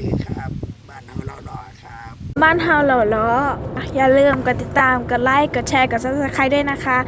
ดีครับ บ้านเฮาเราหล่อครับ บ้านเฮาเหล่าล้ออย่าลืมกดติดตาม กดไลค์ กดแชร์ กด subscribe ด้วยนะคะ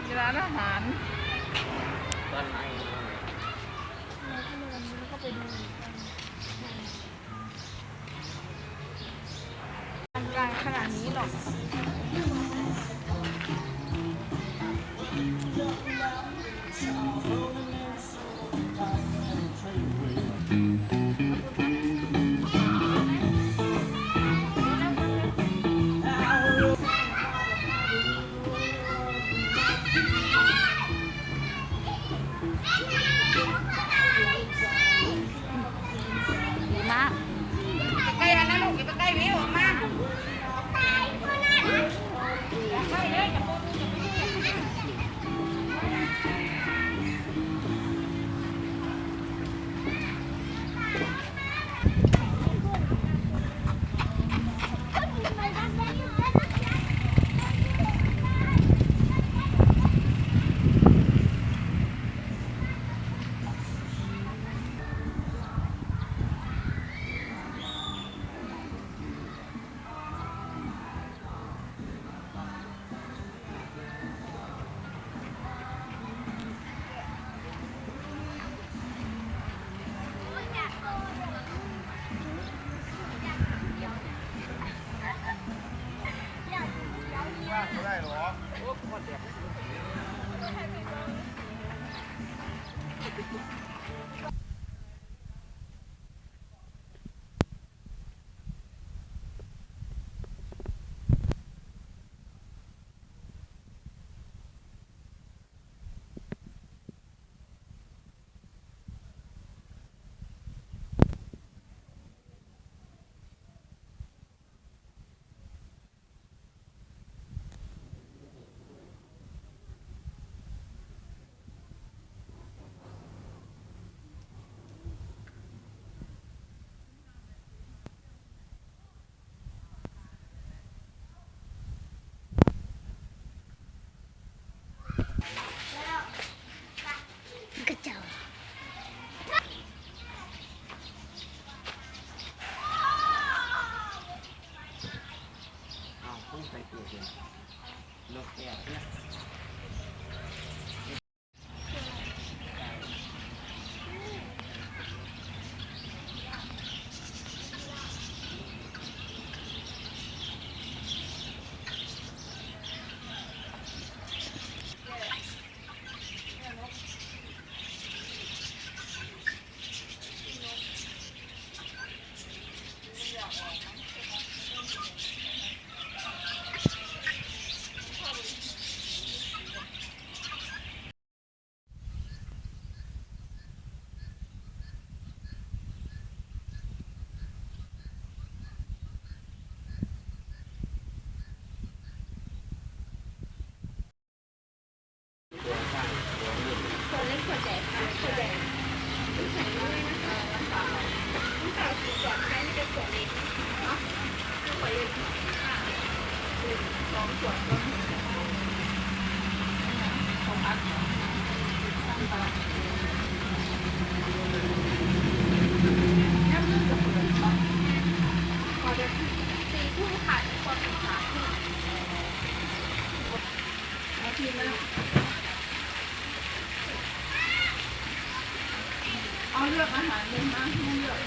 มีร้านอาหาร กลางขนาดนี้หรอก Happy birthday. เอาเลือกอาหารเลยนะไม่เลือก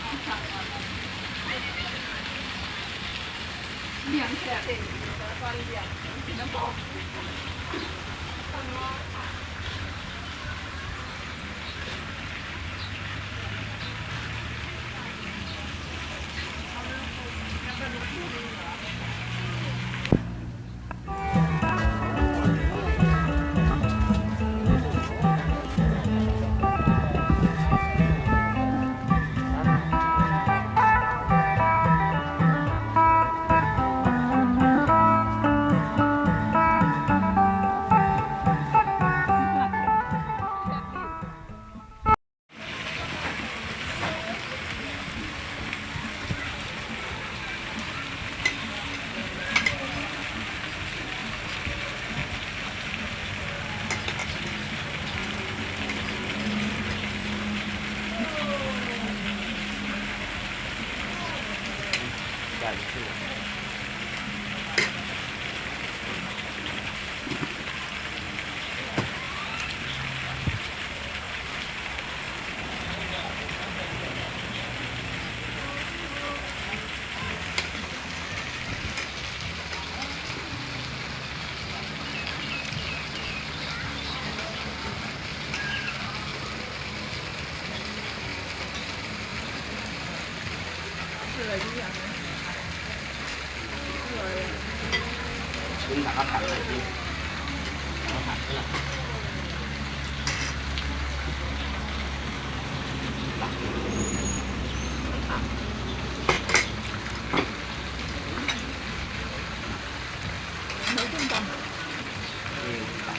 เอาผักก่อนเลี้ยงแฉะเองแล้วก็เลี้ยงกินน้ำปอกชื่อคืออะไรที่อย่างนั้นคุณถามเขาถามอะไรที่เขาถามเพื่อนหลักถา มไม่ต้องจำเองหลัก